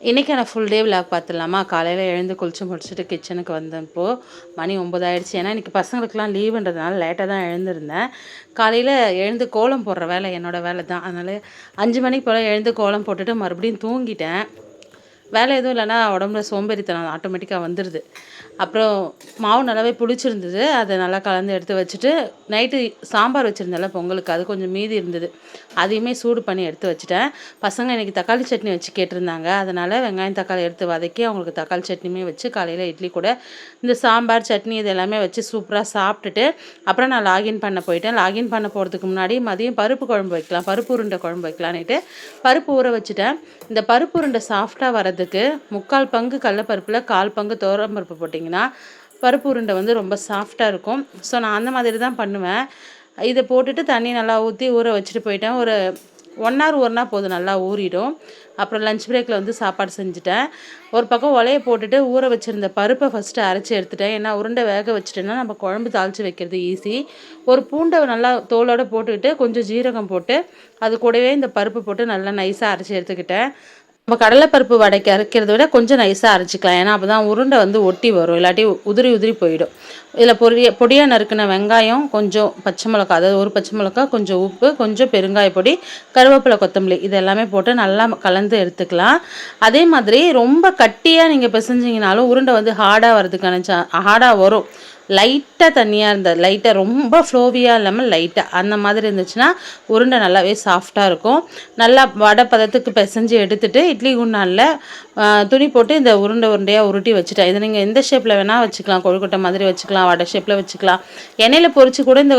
இன்றைக்கான full day vlog பார்த்துடலாமா? காலையில் எழுந்து குளிச்சு முடிச்சுட்டு கிச்சனுக்கு வந்தப்போ மணி ஒம்பதாயிடுச்சு ஏன்னா இன்றைக்கி பசங்களுக்குலாம் லீவுன்றதுனால லேட்டாக தான் எழுந்திருந்தேன். காலையில் எழுந்து கோலம் போடுற வேலை என்னோடய வேலை தான் அதனால் அஞ்சு மணிக்கு போல் எழுந்து கோலம் போட்டுட்டு மறுபடியும் தூங்கிட்டேன். வேலை எதுவும் இல்லைன்னா உடம்புல சோம்பேறித்தனம் ஆட்டோமேட்டிக்காக வந்துடுது அப்புறம் மாவு நல்லாவே புளிச்சிருந்தது. அதை நல்லா கலந்து எடுத்து வச்சுட்டு நைட்டு சாம்பார் வச்சுருந்தேன்ல பொங்கலுக்கு அது கொஞ்சம் மீதி இருந்தது. அதையுமே சூடு பண்ணி எடுத்து வச்சுட்டேன். பசங்க இன்றைக்கி தக்காளி சட்னி வச்சு கேட்டிருந்தாங்க. அதனால் வெங்காயம் தக்காளி எடுத்து வதக்கி அவங்களுக்கு தக்காளி சட்னியுமே வச்சு காலையில் இட்லி கூட இந்த சாம்பார் சட்னி இது எல்லாமே வச்சு சூப்பராக சாப்பிட்டுட்டு அப்புறம் நான் லாகின் பண்ண போயிட்டேன். லாகின் பண்ண போகிறதுக்கு முன்னாடி மதியம் பருப்பு குழம்பு வைக்கலாம் பருப்பு உருண்டை குழம்பு வைக்கலான்ட்டு பருப்பு ஊற வச்சுட்டேன். இந்த பருப்பு உருண்டை சாஃப்டாக வரதுக்கு முக்கால் பங்கு கடலப்பருப்பில் கால் பங்கு பருப்பு போட்டிங்கன்னா பருப்பு உருண்டை வந்து ரொம்ப சாஃப்டாக இருக்கும். ஸோ நான் அந்த மாதிரி தான் பண்ணுவேன். இதை போட்டுட்டு தண்ணி நல்லா ஊற்றி ஊற வச்சுட்டு போயிட்டேன். ஒரு ஒன் ஹவர் ஊறினா போதும் நல்லா ஊறிடும். அப்புறம் லஞ்ச் பிரேக்கில் வந்து சாப்பாடு செஞ்சுட்டேன். ஒரு பக்கம் உலையை போட்டுட்டு ஊற வச்சுருந்த பருப்பை ஃபஸ்ட்டு அரைச்சி எடுத்துட்டேன். ஏன்னா உருண்டை வேக வச்சுட்டேன்னா நம்ம குழம்பு தாளித்து வைக்கிறது ஈஸி ஒரு பூண்டை நல்லா தோலோடு போட்டுக்கிட்டு கொஞ்சம் ஜீரகம் போட்டு அது கூடவே இந்த பருப்பு போட்டு நல்லா நைஸாக அரைச்சி எடுத்துக்கிட்டேன். நம்ம கடலைப்பருப்பு வடைக்கு அரைக்கிறத விட கொஞ்சம் நைஸாக அரைச்சிக்கலாம். ஏன்னா அப்போ தான் உருண்டை வந்து ஒட்டி வரும். இல்லாட்டி உதிரி உதிரி போயிடும். இதில் பொரிய பொடியாக நறுக்கின வெங்காயம் கொஞ்சம் பச்சை மிளகா அதாவது ஒரு பச்சை மிளகா கொஞ்சம் உப்பு கொஞ்சம் பெருங்காய பொடி கருவேப்பிலை கொத்தமல்லி இது எல்லாமே போட்டு நல்லா கலந்து எடுத்துக்கலாம். அதே மாதிரி ரொம்ப கட்டியாக நீங்கள் பிசைஞ்சிங்கனாலும் உருண்டை வந்து ஹார்டாக வரதுக்கான சா ஹார்டாக வரும். லைட்டாக தண்ணியாக இருந்தது. லைட்டாக ரொம்ப ஃப்ளோவியாக இல்லாமல் லைட்டாக அந்த மாதிரி இருந்துச்சுன்னா உருண்டை நல்லாவே சாஃப்டாக இருக்கும். நல்லா வடை பதத்துக்கு பிசைஞ்சு எடுத்துகிட்டு இட்லி குண்டானில் துணி போட்டு இந்த உருண்டை உருண்டையாக உருட்டி வச்சுட்டேன் இதை நீங்கள் எந்த ஷேப்பில் வேணால் வச்சுக்கலாம். கொழுக்கட்டை மாதிரி வச்சுக்கலாம். வடை ஷேப்பில் வச்சுக்கலாம். எண்ணெயில் பொறிச்சு கூட இந்த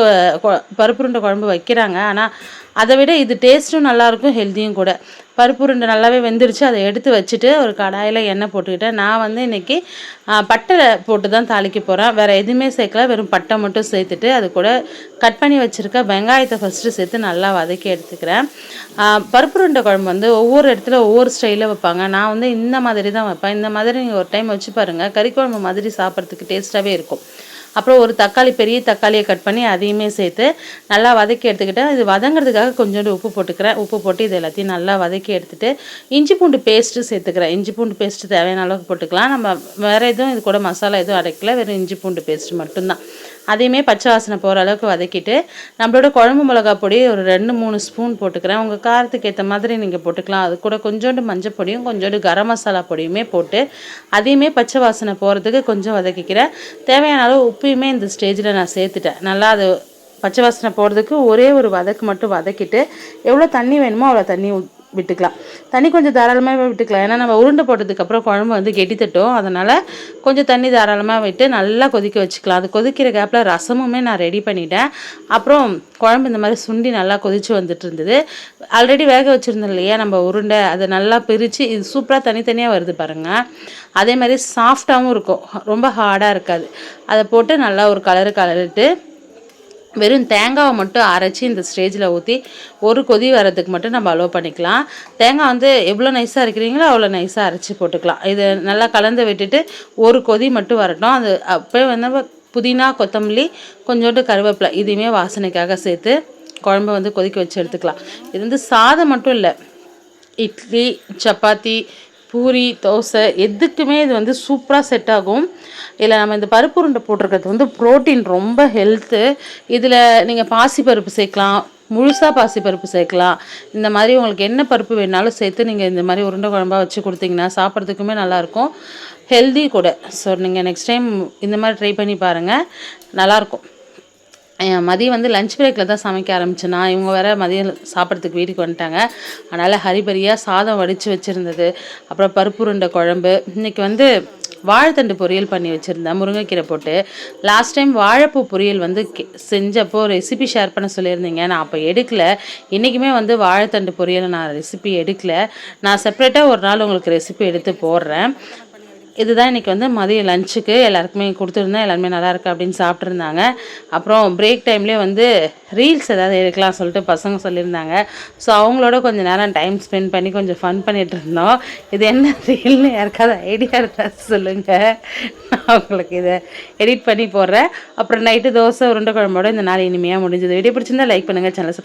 பருப்பு உருண்டை குழம்பு வைக்கிறாங்க. ஆனால் அதை விட இது டேஸ்ட்டும் நல்லாயிருக்கும் ஹெல்த்தியும் கூட. பருப்பு உருண்டை நல்லாவே வெந்துருச்சு அதை எடுத்து வச்சுட்டு ஒரு கடாயில் எண்ணெய் போட்டுக்கிட்டேன். நான் வந்து இன்றைக்கி பட்டை போட்டு தான் தாளிக்க போகிறேன் வேறு எதுவுமே சேர்க்கல வெறும் பட்டை மட்டும் சேர்த்துட்டு அது கூட கட் பண்ணி வச்சுருக்க வெங்காயத்தை ஃபஸ்ட்டு சேர்த்து நல்லா வதக்கி எடுத்துக்கிறேன். பருப்பு உருண்டை குழம்பு வந்து ஒவ்வொரு இடத்துல ஒவ்வொரு ஸ்டைலில் வைப்பாங்க. நான் வந்து இந்த மாதிரி தான் வைப்பேன். இந்த மாதிரி நீங்கள் ஒரு டைம் வச்சு பாருங்கள் கறி குழம்பு மாதிரி சாப்பிட்றதுக்கு டேஸ்ட்டாகவே இருக்கும். அப்புறம் ஒரு தக்காளி பெரிய தக்காளியை கட் பண்ணி அதையுமே சேர்த்து நல்லா வதக்கி எடுத்துக்கிட்டேன் இது வதங்கிறதுக்காக கொஞ்சோண்டு உப்பு போட்டுக்கிறேன். உப்பு போட்டு இது எல்லாத்தையும் நல்லா வதக்கி எடுத்துகிட்டு இஞ்சி பூண்டு பேஸ்ட்டு சேர்த்துக்கிறேன். இஞ்சி பூண்டு பேஸ்ட்டு தேவையான அளவுக்கு போட்டுக்கலாம். நம்ம வேறு எதுவும் இது கூட மசாலா எதுவும் அடைக்கல வெறும் இஞ்சி பூண்டு பேஸ்ட்டு மட்டும்தான். அதையுமே பச்சை வாசனை போகிற அளவுக்கு வதக்கிட்டு நம்மளோட குழம்பு மிளகா பொடி ஒரு ரெண்டு மூணு ஸ்பூன் போட்டுக்கிறேன். உங்கள் காரத்துக்கு ஏற்ற மாதிரி நீங்கள் போட்டுக்கலாம். அது கூட கொஞ்சோண்டு மஞ்சள் பொடியும் கொஞ்சோண்டு கரம் மசாலா பொடியுமே போட்டு அதையுமே பச்சை வாசனை போகிறதுக்கு கொஞ்சம் வதக்கிக்கிறேன். தேவையான அளவு உப்பையுமே இந்த ஸ்டேஜில் நான் சேர்த்துட்டேன். நல்லா அது பச்சை வாசனை போகிறதுக்கு ஒரே ஒரு வதக்கு மட்டும் வதக்கிட்டு எவ்வளோ தண்ணி வேணுமோ அவ்வளோ தண்ணி விட்டுக்கலாம். தண்ணி கொஞ்சம் தாராளமாக விட்டுக்கலாம். ஏன்னா நம்ம உருண்டை போட்டதுக்கப்புறம் குழம்பு வந்து கெட்டி தட்டும். அதனால் கொஞ்சம் தண்ணி தாராளமாக விட்டு நல்லா கொதிக்க வச்சுக்கலாம். அது கொதிக்கிற கேப்பில் ரசமுமே நான் ரெடி பண்ணிட்டேன். அப்புறம் குழம்பு இந்த மாதிரி சுண்டி நல்லா கொதித்து வந்துட்டு இருந்தது. ஆல்ரெடி வேக வச்சுருந்தோம் இல்லையா நம்ம உருண்டை. அதை நல்லா பிரித்து இது சூப்பராக தனித்தனியாக வருது பாருங்கள் அதே மாதிரி சாஃப்டாகவும் இருக்கும். ரொம்ப ஹார்டாக இருக்காது. அதை போட்டு நல்லா ஒரு கலரு கலரிட்டு வெறும் தேங்காவை மட்டும் அரைச்சி இந்த ஸ்டேஜில் ஊற்றி ஒரு கொதி வரதுக்கு மட்டும் நம்ம அலோவ் பண்ணிக்கலாம். தேங்காய் வந்து எவ்வளோ நைஸாக இருக்கிறீங்களோ அவ்வளோ நைஸாக அரைச்சி போட்டுக்கலாம். இது நல்லா கலந்து விட்டுட்டு ஒரு கொதி மட்டும் வரட்டும். அது அப்போ வந்து புதினா கொத்தமல்லி கொஞ்சோண்டு கருவேப்பிலை இதையுமே வாசனைக்காக சேர்த்து குழம்பு வந்து கொதிக்க வச்சு எடுத்துக்கலாம். இது வந்து சாதம் மட்டும் இல்லை. இட்லி சப்பாத்தி பூரி தோசை எதுக்குமே இது வந்து சூப்பராக செட் ஆகும். இதில் நம்ம இந்த பருப்பு உருண்டை போட்டிருக்கிறது வந்து ப்ரோட்டீன் ரொம்ப ஹெல்த்து இதில் நீங்கள் பாசி பருப்பு சேர்க்கலாம் முழுசாக பாசி பருப்பு சேர்க்கலாம். இந்த மாதிரி உங்களுக்கு என்ன பருப்பு வேணாலும் சேர்த்து நீங்கள் இந்த மாதிரி உருண்டை குழம்பா வச்சு கொடுத்தீங்கன்னா சாப்பிட்றதுக்குமே நல்லாயிருக்கும் ஹெல்தி கூட. ஸோ நீங்கள் நெக்ஸ்ட் டைம் இந்த மாதிரி ட்ரை பண்ணி பாருங்கள் நல்லாயிருக்கும் மதியம் வந்து லஞ்ச் பிரேக்கில் தான் சமைக்க ஆரம்பிச்சேன்னா இவங்க வேறு மதியம் சாப்பிட்றதுக்கு வீட்டுக்கு வந்துட்டாங்க. அதனால் ஹரிபரியாக சாதம் வடித்து வச்சுருந்தது. அப்புறம் பருப்பு உருண்டை குழம்பு. இன்றைக்கி வந்து வாழைத்தண்டு பொரியல் பண்ணி வச்சுருந்தேன். முருங்கைக்கீரை போட்டு. லாஸ்ட் டைம் வாழைப்பூ பொரியல் வந்து செஞ்சப்போ ரெசிபி ஷேர் பண்ண சொல்லியிருந்தீங்க. நான் அப்போ எடுக்கல. இன்றைக்குமே வந்து வாழைத்தண்டு பொரியல் நான் ரெசிபி எடுக்கல. நான் செப்ரேட்டாக ஒரு நாள் உங்களுக்கு ரெசிபி எடுத்து போடுறேன். இதுதான் இன்றைக்கி வந்து மதியம் லஞ்சுக்கு எல்லாருக்குமே கொடுத்துருந்தேன். எல்லாருமே நல்லாயிருக்கு அப்படின்னு சாப்பிட்ருந்தாங்க அப்புறம் பிரேக் டைம்லேயே வந்து ரீல்ஸ் ஏதாவது எடுக்கலாம் சொல்லிட்டு பசங்க சொல்லியிருந்தாங்க. ஸோ அவங்களோட கொஞ்சம் நேரம் டைம் ஸ்பெண்ட் பண்ணி கொஞ்சம் ஃபன் பண்ணிகிட்டு இருந்தோம். இது என்ன ரீல்னு யாருக்காவது ஐடியா இருந்தால் சொல்லுங்கள் நான் உங்களுக்கு இதை எடிட் பண்ணி போடுறேன். அப்புறம் நைட்டு தோசை உருண்டை குழம்போட இந்த நாள் இனிமையாக முடிஞ்சது. வீடியோ பிடிச்சிருந்தா லைக் பண்ணுங்கள் சேனல்